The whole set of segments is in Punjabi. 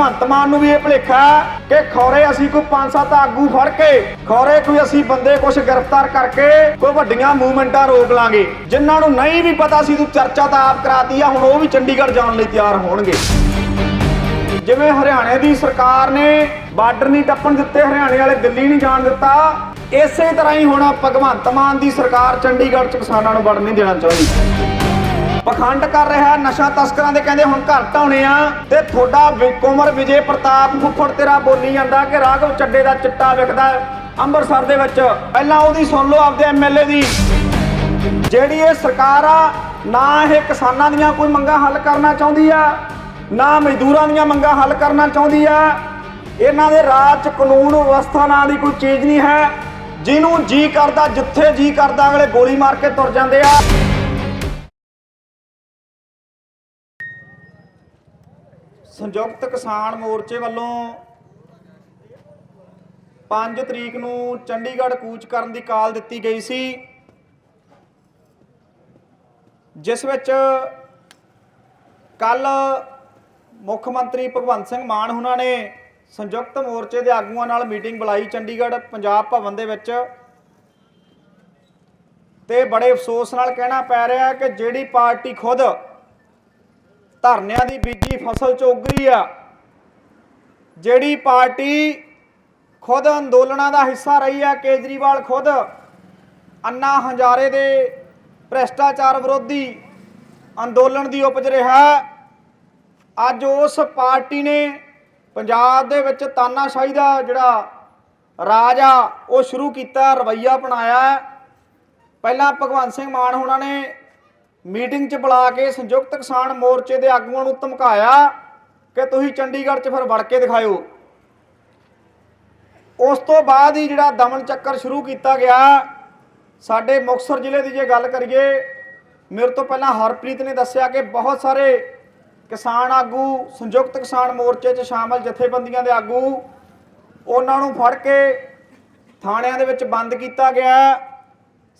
ਭਗਵੰਤ ਮਾਨ ਨੂੰ ਵੀ ਇਹ ਭੁਲੇਖਾ ਕਿ ਖੌਰੇ ਅਸੀਂ ਕੋਈ ਪੰਜ ਸੱਤ ਆਗੂ ਫੜ ਕੇ, ਖੌਰੇ ਕੋਈ ਅਸੀਂ ਬੰਦੇ ਕੁਝ ਗ੍ਰਿਫਤਾਰ ਕਰਕੇ ਕੋਈ ਵੱਡੀਆਂ ਮੂਵਮੈਂਟਾਂ ਰੋਕ ਲਾਂਗੇ, ਜਿਨ੍ਹਾਂ ਨੂੰ ਨਹੀਂ ਵੀ ਪਤਾ ਸੀ ਤੂੰ ਚਰਚਾ ਤਾਂ ਆਪ ਕਰਾਤੀ ਆ, ਹੁਣ ਉਹ ਵੀ ਚੰਡੀਗੜ੍ਹ ਜਾਣ ਲਈ ਤਿਆਰ ਹੋਣਗੇ। ਜਿਵੇਂ ਹਰਿਆਣੇ ਦੀ ਸਰਕਾਰ ਨੇ ਬਾਰਡਰ ਨਹੀਂ ਟੱਪਣ ਦਿੱਤੇ, ਹਰਿਆਣੇ ਵਾਲੇ ਦਿੱਲੀ ਨਹੀਂ ਜਾਣ ਦਿੱਤਾ, ਇਸੇ ਤਰ੍ਹਾਂ ਹੀ ਹੁਣ ਭਗਵੰਤ ਮਾਨ ਦੀ ਸਰਕਾਰ ਚੰਡੀਗੜ੍ਹ ਚ ਕਿਸਾਨਾਂ ਨੂੰ ਵੜਨ ਨਹੀਂ ਦੇਣਾ ਚਾਹੁੰਦੀ। ਪਖੰਡ ਕਰ ਰਿਹਾ ਨਸ਼ਾ ਤਸਕਰਾਂ ਦੇ ਕਹਿੰਦੇ ਹੁਣ ਘਰ ਢਾਉਣੇ ਆ। ਤੇ ਤੁਹਾਡਾ ਵਿ- ਵਿਜੇ ਪ੍ਰਤਾਪ ਫੁੱਫੜ, ਤੇਰਾ ਬੋਲੀ ਜਾਂਦਾ ਕਿ ਰਾਘਵ ਚੱਡੇ ਦਾ ਚਿੱਟਾ ਵਿਕਦਾ ਅੰਮ੍ਰਿਤਸਰ ਦੇ ਵਿੱਚ। ਪਹਿਲਾਂ ਉਹਦੀ ਸੁਣ ਲਓ ਆਪਦੇ ਐਮਐਲਏ ਦੀ। ਜਿਹੜੀ ਇਹ ਸਰਕਾਰ ਆ, ਨਾ ਇਹ ਕਿਸਾਨਾਂ ਦੀਆਂ ਕੋਈ ਮੰਗਾਂ ਹੱਲ ਕਰਨਾ ਚਾਹੁੰਦੀ ਆ, ਨਾ ਮਜ਼ਦੂਰਾਂ ਦੀਆਂ ਮੰਗਾਂ ਹੱਲ ਕਰਨਾ ਚਾਹੁੰਦੀ ਆ। ਇਹਨਾਂ ਦੇ ਰਾਜ 'ਚ ਕਾਨੂੰਨ ਵਿਵਸਥਾ ਨਾਂ ਦੀ ਕੋਈ ਚੀਜ਼ ਨਹੀਂ ਹੈ। ਜਿਹਨੂੰ ਜੀ ਕਰਦਾ, ਜਿੱਥੇ ਜੀ ਕਰਦਾ, ਅਗਲੇ ਗੋਲੀ ਮਾਰ ਕੇ ਤੁਰ ਜਾਂਦੇ ਆ। ਸੰਯੁਕਤ ਕਿਸਾਨ ਮੋਰਚੇ ਵੱਲੋਂ 5 ਤਰੀਕ ਨੂੰ ਚੰਡੀਗੜ੍ਹ ਕੂਚ ਕਰਨ ਦੀ ਕਾਲ ਦਿੱਤੀ ਗਈ ਸੀ, ਜਿਸ ਵਿੱਚ ਕੱਲ ਮੁੱਖ ਮੰਤਰੀ ਭਗਵੰਤ ਸਿੰਘ ਮਾਨ ਹੁਣਾਂ ਨੇ ਸੰਯੁਕਤ ਮੋਰਚੇ ਦੇ ਆਗੂਆਂ ਨਾਲ ਮੀਟਿੰਗ ਬੁਲਾਈ ਚੰਡੀਗੜ੍ਹ ਪੰਜਾਬ ਭਵਨ ਦੇ ਵਿੱਚ ਤੇ ਬੜੇ ਅਫਸੋਸ ਨਾਲ ਕਹਿਣਾ ਪੈ ਰਿਹਾ ਹੈ ਕਿ ਜਿਹੜੀ ਪਾਰਟੀ ਖੁਦ ਧਰਨਿਆਂ ਦੀ ਬੀਜੀ ਫਸਲ ਚ ਉਗਰੀ ਆ। ਜਿਹੜੀ ਪਾਰਟੀ ਖੁਦ ਅੰਦੋਲਨਾਂ ਦਾ ਹਿੱਸਾ ਰਹੀ ਆ, ਕੇਜਰੀਵਾਲ ਖੁਦ, ਅੰਨਾ ਹੰਜਾਰੇ ਦੇ ਭ੍ਰਿਸ਼ਟਾਚਾਰ ਵਿਰੋਧੀ ਅੰਦੋਲਨ ਦੀ ਉਪਜ ਰਿਹਾ ਅੱਜ ਉਸ ਪਾਰਟੀ ਨੇ ਪੰਜਾਬ ਦੇ ਵਿੱਚ ਤਾਨਾਸ਼ਾਹੀ ਦਾ ਜਿਹੜਾ ਰਾਜ ਆ, ਉਹ ਸ਼ੁਰੂ ਕੀਤਾ, ਰਵਈਆ ਅਪਣਾਇਆ ਪਹਿਲਾਂ ਭਗਵੰਤ ਸਿੰਘ ਮਾਨ ਹੋਣਾ ਨੇ ਮੀਟਿੰਗ 'ਚ ਬੁਲਾ ਕੇ ਸੰਯੁਕਤ ਕਿਸਾਨ ਮੋਰਚੇ ਦੇ ਆਗੂਆਂ ਨੂੰ ਧਮਕਾਇਆ ਕਿ ਤੁਸੀਂ ਚੰਡੀਗੜ੍ਹ 'ਚ ਫਿਰ ਵੜ ਕੇ ਦਿਖਾਇਓ। ਉਸ ਤੋਂ ਬਾਅਦ ਹੀ ਜਿਹੜਾ ਦਮਨ ਚੱਕਰ ਸ਼ੁਰੂ ਕੀਤਾ ਗਿਆ, ਸਾਡੇ ਮੁਕਤਸਰ ਜ਼ਿਲ੍ਹੇ ਦੀ ਜੇ ਗੱਲ ਕਰੀਏ, ਮੇਰੇ ਤੋਂ ਪਹਿਲਾਂ ਹਰਪ੍ਰੀਤ ਨੇ ਦੱਸਿਆ ਕਿ ਬਹੁਤ ਸਾਰੇ ਕਿਸਾਨ ਆਗੂ, ਸੰਯੁਕਤ ਕਿਸਾਨ ਮੋਰਚੇ 'ਚ ਸ਼ਾਮਲ ਜਥੇਬੰਦੀਆਂ ਦੇ ਆਗੂ, ਉਹਨਾਂ ਨੂੰ ਫੜ ਕੇ ਥਾਣਿਆਂ ਦੇ ਵਿੱਚ ਬੰਦ ਕੀਤਾ ਗਿਆ।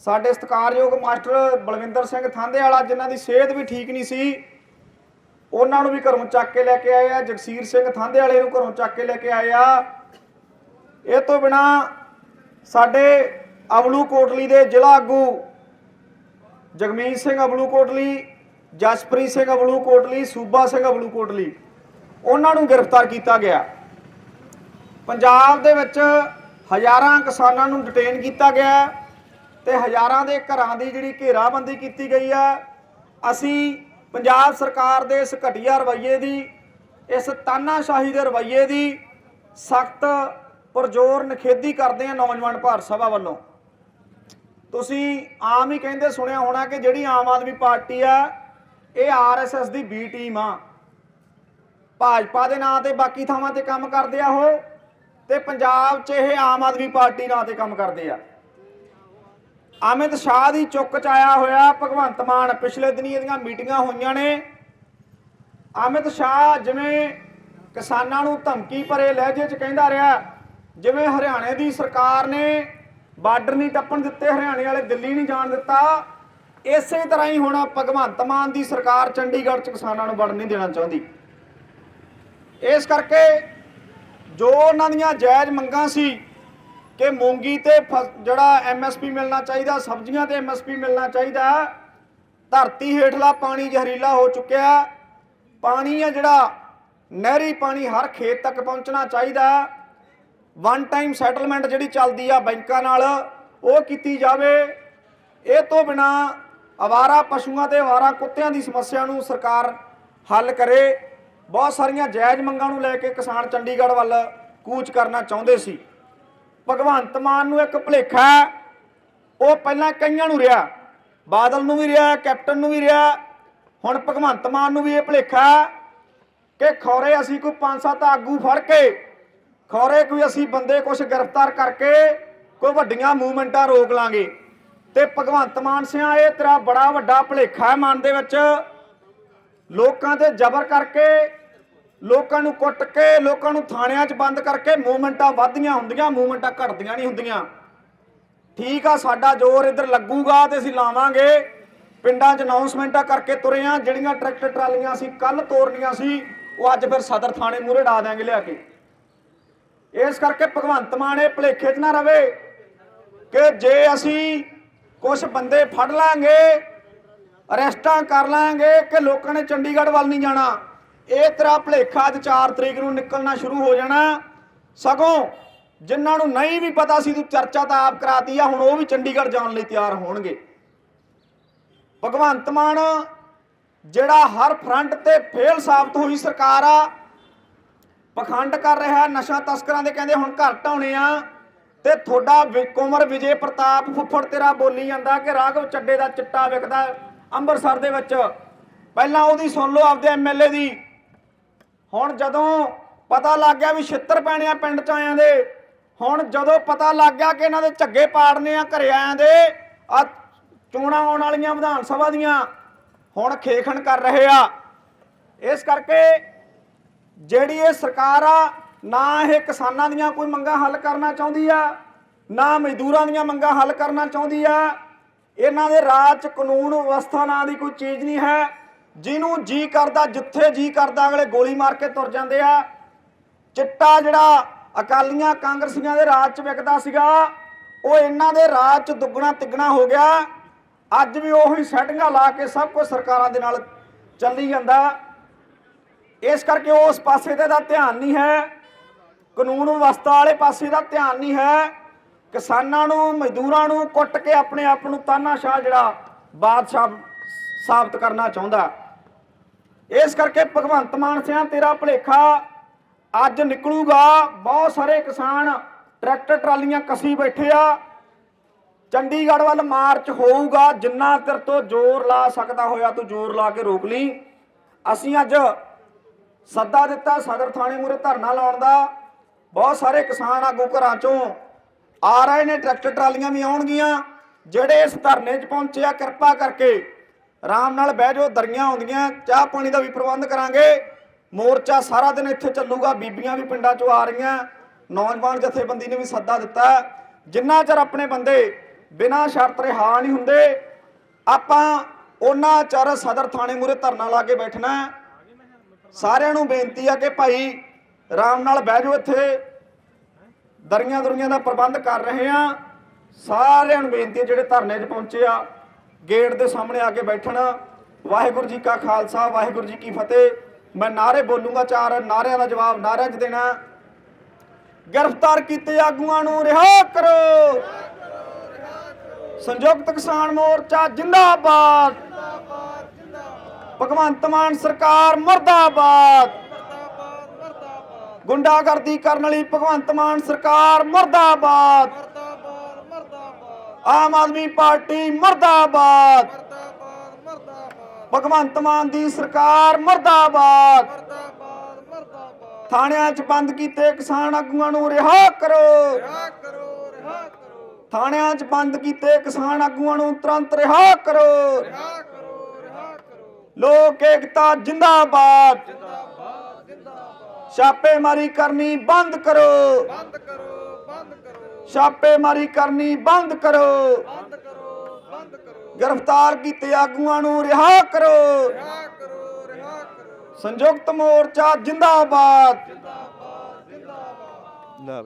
ਸਾਡੇ ਸਤਿਕਾਰਯੋਗ ਮਾਸਟਰ ਬਲਵਿੰਦਰ ਸਿੰਘ ਥਾਂਦੇ ਵਾਲਾ ਜਿਨ੍ਹਾਂ ਦੀ ਸਿਹਤ ਵੀ ਠੀਕ ਨਹੀਂ ਸੀ, ਉਹਨਾਂ ਨੂੰ ਵੀ ਘਰੋਂ ਚੱਕ ਕੇ ਲੈ ਕੇ ਆਏ ਆ। ਜਗਸੀਰ ਸਿੰਘ ਥਾਂਦੇ ਵਾਲੇ ਨੂੰ ਘਰੋਂ ਚੱਕ ਕੇ ਲੈ ਕੇ ਆਏ ਆ। ਇਹ ਤੋਂ ਬਿਨਾ ਸਾਡੇ ਅਬਲੂ ਕੋਟਲੀ ਦੇ ਜ਼ਿਲ੍ਹਾ ਆਗੂ ਜਗਮੀਤ ਸਿੰਘ ਅਬਲੂ ਕੋਟਲੀ, ਜਸਪ੍ਰੀਤ ਸਿੰਘ ਅਬਲੂ ਕੋਟਲੀ, ਸੂਬਾ ਸਿੰਘ ਅਬਲੂ ਕੋਟਲੀ, ਉਹਨਾਂ ਨੂੰ ਗ੍ਰਿਫਤਾਰ ਕੀਤਾ ਗਿਆ। ਪੰਜਾਬ ਦੇ ਵਿੱਚ ਹਜ਼ਾਰਾਂ ਕਿਸਾਨਾਂ ਨੂੰ ਡਿਟੇਨ ਕੀਤਾ ਗਿਆ। ਤੇ ਹਜ਼ਾਰਾਂ ਦੇ ਘਰਾਂ ਦੀ ਜਿਹੜੀ ਘੇਰਾਬੰਦੀ ਕੀਤੀ ਗਈ ਆ, ਅਸੀਂ ਪੰਜਾਬ ਸਰਕਾਰ ਦੇ ਇਸ ਘਟੀਆ ਰਵੱਈਏ ਦੀ, ਇਸ ਤਾਨਾਸ਼ਾਹੀ ਦੇ ਰਵੱਈਏ ਦੀ ਸਖਤ ਪੁਰਜ਼ੋਰ ਨਿਖੇਧੀ ਕਰਦੇ ਆ ਨੌਜਵਾਨ ਭਾਰਤ ਸਭਾ ਵੱਲੋਂ। ਤੁਸੀਂ ਆਮ ਹੀ ਕਹਿੰਦੇ ਸੁਣਿਆ ਹੋਣਾ ਕਿ ਜਿਹੜੀ ਆਮ ਆਦਮੀ ਪਾਰਟੀ ਆ, ਇਹ ਆਰਐਸਐਸ ਦੀ ਬੀ ਟੀਮ ਆ। ਭਾਜਪਾ ਦੇ ਨਾਂ ਤੇ ਬਾਕੀ ਥਾਵਾਂ ਤੇ ਕੰਮ ਕਰਦੇ ਆ ਉਹ, ਤੇ ਪੰਜਾਬ 'ਚ ਇਹ ਆਮ ਆਦਮੀ ਪਾਰਟੀ ਨਾਂ ਤੇ ਕੰਮ ਕਰਦੇ ਆ। ਅਮਿਤ ਸ਼ਾਹ ਦੀ ਚੁੱਕ ਚ ਆਇਆ ਹੋਇਆ ਭਗਵੰਤ ਮਾਨ। ਪਿਛਲੇ ਦਿਨੀ ਇਹਦੀਆਂ ਮੀਟਿੰਗਾਂ ਹੋਈਆਂ ਨੇ। ਅਮਿਤ ਸ਼ਾਹ ਜਿਵੇਂ ਕਿਸਾਨਾਂ ਨੂੰ ਧਮਕੀ ਭਰੇ ਲਹਿਜੇ 'ਚ ਕਹਿੰਦਾ ਰਿਹਾ, ਜਿਵੇਂ ਹਰਿਆਣੇ ਦੀ ਸਰਕਾਰ ਨੇ ਬਾਰਡਰ ਨਹੀਂ ਟੱਪਣ ਦਿੱਤੇ, ਹਰਿਆਣੇ ਵਾਲੇ ਦਿੱਲੀ ਨਹੀਂ ਜਾਣ ਦਿੱਤਾ, ਇਸੇ ਤਰ੍ਹਾਂ ਹੀ ਹੁਣ ਭਗਵੰਤ ਮਾਨ ਦੀ ਸਰਕਾਰ ਚੰਡੀਗੜ੍ਹ 'ਚ ਕਿਸਾਨਾਂ ਨੂੰ ਵੜਨ ਨਹੀਂ ਦੇਣਾ ਚਾਹੁੰਦੀ। ਇਸ ਕਰਕੇ ਜੋ ਉਹਨਾਂ ਦੀਆਂ ਜਾਇਜ਼ ਮੰਗਾਂ ਸੀ ਕਿ ਮੂੰਗੀ ਤੇ ਫਸ- ਜਿਹੜਾ ਐਮਐਸਪੀ ਮਿਲਣਾ ਚਾਹੀਦਾ, ਸਬਜ਼ੀਆਂ ਤੇ ਐਮਐਸਪੀ ਮਿਲਣਾ ਚਾਹੀਦਾ, ਧਰਤੀ ਹੇਠਲਾ ਪਾਣੀ ਜ਼ਹਿਰੀਲਾ ਹੋ ਚੁੱਕਿਆ। ਪਾਣੀ ਆ ਜਿਹੜਾ, ਨਹਿਰੀ ਪਾਣੀ ਹਰ ਖੇਤ ਤੱਕ ਪਹੁੰਚਣਾ ਚਾਹੀਦਾ। ਵਨ ਟਾਈਮ ਸੈਟਲਮੈਂਟ ਜਿਹੜੀ ਚੱਲਦੀ ਆ ਬੈਂਕਾਂ ਨਾਲ, ਉਹ ਕੀਤੀ ਜਾਵੇ। ਇਹ ਤੋਂ ਬਿਨਾ ਆਵਾਰਾ ਪਸ਼ੂਆਂ ਤੇ ਆਵਾਰਾ ਕੁੱਤਿਆਂ ਦੀ ਸਮੱਸਿਆ ਨੂੰ ਸਰਕਾਰ ਹੱਲ ਕਰੇ। ਬਹੁਤ ਸਾਰੀਆਂ ਜਾਇਜ਼ ਮੰਗਾਂ ਨੂੰ ਲੈ ਕੇ ਕਿਸਾਨ ਚੰਡੀਗੜ੍ਹ ਵੱਲ ਕੂਚ ਕਰਨਾ ਚਾਹੁੰਦੇ ਸੀ। ਭਗਵੰਤ ਮਾਨ ਨੂੰ ਇੱਕ ਭੁਲੇਖਾ ਉਹ ਪਹਿਲਾਂ ਕਈਆਂ ਨੂੰ ਰਿਹਾ। ਬਾਦਲ ਨੂੰ ਵੀ ਰਿਹਾ, ਕੈਪਟਨ ਨੂੰ ਵੀ ਰਿਹਾ। ਹੁਣ ਭਗਵੰਤ ਮਾਨ ਨੂੰ ਵੀ ਇਹ ਭੁਲੇਖਾ ਹੈ ਕਿ ਖੌਰੇ ਅਸੀਂ ਕੋਈ ਪੰਜ ਸੱਤ ਆਗੂ ਫੜ ਕੇ, ਖੌਰੇ ਕੋਈ ਅਸੀਂ ਬੰਦੇ ਕੁਝ ਗ੍ਰਿਫਤਾਰ ਕਰਕੇ ਕੋਈ ਵੱਡੀਆਂ ਮੂਵਮੈਂਟਾਂ ਰੋਕ ਲਾਂਗੇ। ਤੇ ਭਗਵੰਤ ਮਾਨ ਸਿਆ, ਇਹ ਤੇਰਾ ਬੜਾ ਵੱਡਾ ਭੁਲੇਖਾ ਹੈ ਮਨ ਦੇ ਵਿੱਚ। ਲੋਕਾਂ ਤੇ ਜ਼ਬਰ ਕਰਕੇ ਲੋਕਾਂ ਨੂੰ ਕੁੱਟ ਕੇ, ਲੋਕਾਂ ਨੂੰ ਥਾਣਿਆਂ 'ਚ ਬੰਦ ਕਰਕੇ ਮੂਵਮੈਂਟਾਂ ਵੱਧਦੀਆਂ ਹੁੰਦੀਆਂ, ਮੂਵਮੈਂਟਾਂ ਘਟਦੀਆਂ ਨਹੀਂ ਹੁੰਦੀਆਂ। ਠੀਕ ਆ, ਸਾਡਾ ਜ਼ੋਰ ਇੱਧਰ ਲੱਗੂਗਾ ਤੇ ਅਸੀਂ ਲਾਵਾਂਗੇ। ਪਿੰਡਾਂ 'ਚ ਅਨਾਉਂਸਮੈਂਟਾਂ ਕਰਕੇ ਤੁਰੇ ਆ, ਜਿਹੜੀਆਂ ਟਰੈਕਟਰ ਟਰਾਲੀਆਂ ਸੀ ਕੱਲ ਤੋਰਨੀਆਂ ਸੀ, ਉਹ ਅੱਜ ਫਿਰ ਸਦਰ ਥਾਣੇ ਮੂਹਰੇ ਡਾ ਦਿਆਂਗੇ ਲਿਆ ਕੇ। ਇਸ ਕਰਕੇ ਭਗਵੰਤ ਮਾਨ ਇਹ ਭੁਲੇਖੇ 'ਚ ਨਾ ਰਵੇ ਕਿ ਜੇ ਅਸੀਂ ਕੁਝ ਬੰਦੇ ਫੜ ਲਾਂਗੇ, ਅਰੈਸਟਾਂ ਕਰ ਲਾਂਗੇ, ਕਿ ਲੋਕਾਂ ਨੇ ਚੰਡੀਗੜ੍ਹ ਵੱਲ ਨਹੀਂ ਜਾਣਾ ਇਹ ਤੇਰਾ ਭੁਲੇਖਾ ਅੱਜ 4 ਤਰੀਕ ਨੂੰ ਨਿਕਲਣਾ ਸ਼ੁਰੂ ਹੋ ਜਾਣਾ। ਸਗੋਂ ਜਿਨ੍ਹਾਂ ਨੂੰ ਨਹੀਂ ਵੀ ਪਤਾ ਸੀ ਤੂੰ ਚਰਚਾ ਤਾਂ ਆਪ ਕਰਾਤੀ ਆ, ਹੁਣ ਉਹ ਵੀ ਚੰਡੀਗੜ੍ਹ ਜਾਣ ਲਈ ਤਿਆਰ ਹੋਣਗੇ। ਭਗਵੰਤ ਮਾਨ, ਜਿਹੜਾ ਹਰ ਫਰੰਟ ਤੇ ਫੇਲ ਸਾਬਤ ਹੋਈ ਸਰਕਾਰ ਆ, ਪਖੰਡ ਕਰ ਰਿਹਾ ਨਸ਼ਾ ਤਸਕਰਾਂ ਦੇ ਕਹਿੰਦੇ ਹੁਣ ਘਰ ਢਾਉਣੇ ਆ। ਤੇ ਤੁਹਾਡਾ ਵਿ- ਕੁੰਵਰ ਵਿਜੇ ਪ੍ਰਤਾਪ ਫੁੱਫੜ ਤੇਰਾ ਬੋਲੀ ਜਾਂਦਾ ਕਿ ਰਾਘਵ ਚੱਡੇ ਦਾ ਚਿੱਟਾ ਵਿਕਦਾ ਅੰਮ੍ਰਿਤਸਰ ਦੇ ਵਿੱਚ। ਪਹਿਲਾਂ ਉਹਦੀ ਸੁਣ ਲਓ ਆਪਦੇ ਐਮਐਲਏ ਦੀ। ਹੁਣ ਜਦੋਂ ਪਤਾ ਲੱਗ ਗਿਆ ਵੀ ਛਿੱਤਰ ਪੈਣੇ ਆ ਪਿੰਡ ਚ ਆਇਆਂ ਦੇ, ਹੁਣ ਜਦੋਂ ਪਤਾ ਲੱਗ ਗਿਆ ਕਿ ਇਹਨਾਂ ਦੇ ਝੱਗੇ ਪਾੜਨੇ ਆ ਘਰੇ ਆਇਆਂ ਦੇ ਆ ਚੋਣਾਂ ਆਉਣ ਵਾਲੀਆਂ ਵਿਧਾਨ ਸਭਾ ਦੀਆਂ ਹੁਣ ਖੇਖਣ ਕਰ ਰਹੇ ਆ। ਇਸ ਕਰਕੇ ਜਿਹੜੀ ਇਹ ਸਰਕਾਰ ਆ, ਨਾ ਇਹ ਕਿਸਾਨਾਂ ਦੀਆਂ ਕੋਈ ਮੰਗਾਂ ਹੱਲ ਕਰਨਾ ਚਾਹੁੰਦੀ ਆ, ਨਾ ਮਜ਼ਦੂਰਾਂ ਦੀਆਂ ਮੰਗਾਂ ਹੱਲ ਕਰਨਾ ਚਾਹੁੰਦੀ ਆ। ਇਹਨਾਂ ਦੇ ਰਾਜ ਚ ਕਾਨੂੰਨ ਵਿਵਸਥਾ ਨਾਂ ਦੀ ਕੋਈ ਚੀਜ਼ ਨਹੀਂ ਹੈ। ਜਿਹਨੂੰ ਜੀ ਕਰਦਾ, ਜਿੱਥੇ ਜੀ ਕਰਦਾ, ਅਗਲੇ ਗੋਲੀ ਮਾਰ ਕੇ ਤੁਰ ਜਾਂਦੇ ਆ। ਚਿੱਟਾ ਜਿਹੜਾ ਅਕਾਲੀਆਂ ਕਾਂਗਰਸੀਆਂ ਦੇ ਰਾਜ ਚ ਵਿਕਦਾ ਸੀਗਾ, ਉਹ ਇਹਨਾਂ ਦੇ ਰਾਜ ਚ ਦੁੱਗਣਾ ਤਿੱਗਣਾ ਹੋ ਗਿਆ। ਅੱਜ ਵੀ ਉਹੀ ਸੈਟਿੰਗਾਂ ਲਾ ਕੇ ਸਭ ਕੁਝ ਸਰਕਾਰਾਂ ਦੇ ਨਾਲ ਚੱਲੀ ਜਾਂਦਾ। ਇਸ ਕਰਕੇ ਉਸ ਪਾਸੇ ਤੇ ਦਾ ਧਿਆਨ ਨਹੀਂ ਹੈ। ਕਾਨੂੰਨ ਵਿਵਸਥਾ ਵਾਲੇ ਪਾਸੇ ਦਾ ਧਿਆਨ ਨਹੀਂ ਹੈ। ਕਿਸਾਨਾਂ ਨੂੰ, ਮਜ਼ਦੂਰਾਂ ਨੂੰ ਕੁੱਟ ਕੇ ਆਪਣੇ ਆਪ ਨੂੰ ਤਾਨਾਸ਼ਾਹ ਜਿਹੜਾ ਬਾਦਸ਼ਾਹ ਸਾਬਤ ਕਰਨਾ ਚਾਹੁੰਦਾ। ਇਸ ਕਰਕੇ ਭਗਵੰਤ ਮਾਨ ਸਿਆਂ, ਤੇਰਾ ਭਲੇਖਾ ਅੱਜ ਨਿਕਲੂਗਾ। ਬਹੁਤ ਸਾਰੇ ਕਿਸਾਨ ਟਰੈਕਟਰ ਟਰਾਲੀਆਂ ਕਸੀ ਬੈਠੇ ਆ। ਚੰਡੀਗੜ੍ਹ ਵੱਲ ਮਾਰਚ ਹੋਊਗਾ। ਜਿੰਨਾ ਤੇਰ ਤੋਂ ਜ਼ੋਰ ਲਾ ਸਕਦਾ ਹੋਇਆ, ਤੂੰ ਜ਼ੋਰ ਲਾ ਕੇ ਰੋਕ ਲਈ। ਅਸੀਂ ਅੱਜ ਸੱਦਾ ਦਿੱਤਾ ਸਦਰ ਥਾਣੇ ਮੂਰੇ ਧਰਨਾ ਲਾਉਣ ਦਾ। ਬਹੁਤ ਸਾਰੇ ਕਿਸਾਨ ਆਗੂ ਘਰਾਂ ਚੋਂ ਆ ਰਹੇ ਨੇ, ਟਰੈਕਟਰ ਟਰਾਲੀਆਂ ਵੀ ਆਉਣਗੀਆਂ। ਜਿਹੜੇ ਇਸ ਧਰਨੇ 'ਚ ਪਹੁੰਚੇ ਆ, ਕਿਰਪਾ ਕਰਕੇ ਆਰਾਮ ਨਾਲ ਬਹਿ ਜਾਓ, ਦਰੀਆਂ ਆਉਂਦੀਆਂ, ਚਾਹ ਪਾਣੀ ਦਾ ਵੀ ਪ੍ਰਬੰਧ ਕਰਾਂਗੇ। ਮੋਰਚਾ ਸਾਰਾ ਦਿਨ ਇੱਥੇ ਚੱਲੂਗਾ, ਬੀਬੀਆਂ ਵੀ ਪਿੰਡਾਂ 'ਚੋਂ ਆ ਰਹੀਆਂ। ਨੌਜਵਾਨ ਜਥੇਬੰਦੀ ਨੇ ਵੀ ਸੱਦਾ ਦਿੱਤਾ। ਜਿੰਨਾ ਚਿਰ ਆਪਣੇ ਬੰਦੇ ਬਿਨਾਂ ਸ਼ਰਤ ਰਿਹਾ ਨਹੀਂ ਹੁੰਦੇ, ਆਪਾਂ ਉਹਨਾਂ ਚਿਰ ਸਦਰ ਥਾਣੇ ਮੂਰੇ ਧਰਨਾ ਲਾ ਕੇ ਬੈਠਣਾ ਸਾਰਿਆਂ ਨੂੰ ਬੇਨਤੀ ਆ ਕਿ ਭਾਈ ਆਰਾਮ ਨਾਲ ਬਹਿ ਜਾਓ ਇੱਥੇ। ਦਰੀਆਂ ਦੁਰੀਆਂ ਦਾ ਪ੍ਰਬੰਧ ਕਰ ਰਹੇ ਆ ਸਾਰਿਆਂ ਨੂੰ ਬੇਨਤੀ ਹੈ ਜਿਹੜੇ ਧਰਨੇ 'ਚ ਪਹੁੰਚੇ ਆ। ਗੇਟ ਦੇ ਸਾਹਮਣੇ ਆ ਕੇ ਬੈਠਣਾ। ਵਾਹਿਗੁਰੂ ਜੀ ਕਾ ਖਾਲਸਾ, ਵਾਹਿਗੁਰੂ ਜੀ ਕੀ ਫਤਿਹ। ਮੈਂ ਨਾਰੇ ਬੋਲੂੰਗਾ ਚਾਰ, ਨਾਰਿਆਂ ਦਾ ਜਵਾਬ ਨਾਰਿਆਂ 'ਚ ਦੇਣਾ। ਗ੍ਰਿਫਤਾਰ ਕੀਤੇ ਆਗੂਆਂ ਨੂੰ ਰਿਹਾ ਕਰੋ। ਸੰਯੁਕਤ ਕਿਸਾਨ ਮੋਰਚਾ ਜਿੰਦਾਬਾਦ। ਭਗਵੰਤ ਮਾਨ ਸਰਕਾਰ ਮਰਦਾਬਾਦ। ਗੁੰਡਾਗਰਦੀ ਕਰਨ ਵਾਲੀ ਭਗਵੰਤ ਮਾਨ ਸਰਕਾਰ ਮਰਦਾਬਾਦ। ਆਮ ਆਦਮੀ ਪਾਰਟੀ ਮਰਦਾਬਾਦ। ਭਗਵੰਤ ਮਾਨ ਦੀ ਸਰਕਾਰ ਮਰਦਾਬਾਦ। ਥਾਣਿਆਂ 'ਚ ਬੰਦ ਕੀਤੇ ਕਿਸਾਨ ਆਗੂਆਂ ਨੂੰ ਰਿਹਾ ਕਰੋ। ਥਾਣਿਆਂ 'ਚ ਬੰਦ ਕੀਤੇ ਕਿਸਾਨ ਆਗੂਆਂ ਨੂੰ ਤੁਰੰਤ ਰਿਹਾ ਕਰੋ। ਲੋਕ ਏਕਤਾ ਜਿੰਦਾਬਾਦ। ਛਾਪੇਮਾਰੀ ਕਰਨੀ ਬੰਦ ਕਰੋ। ਬੰਦ ਕਰੋ ਬੰਦ ਕਰੋ ਛਾਪੇਮਾਰੀ ਕਰਨੀ ਬੰਦ ਕਰੋ। ਬੰਦ ਕਰੋ ਬੰਦ ਕਰੋ। ਗ੍ਰਿਫਤਾਰ ਕੀਤੇ ਆਗੂਆਂ ਨੂੰ ਰਿਹਾ ਕਰੋ। ਰਿਹਾ ਕਰੋ ਰਿਹਾ ਕਰੋ। ਸੰਯੁਕਤ ਮੋਰਚਾ ਜਿੰਦਾਬਾਦ। ਜਿੰਦਾਬਾਦ ਜਿੰਦਾਬਾਦ। ਲੈ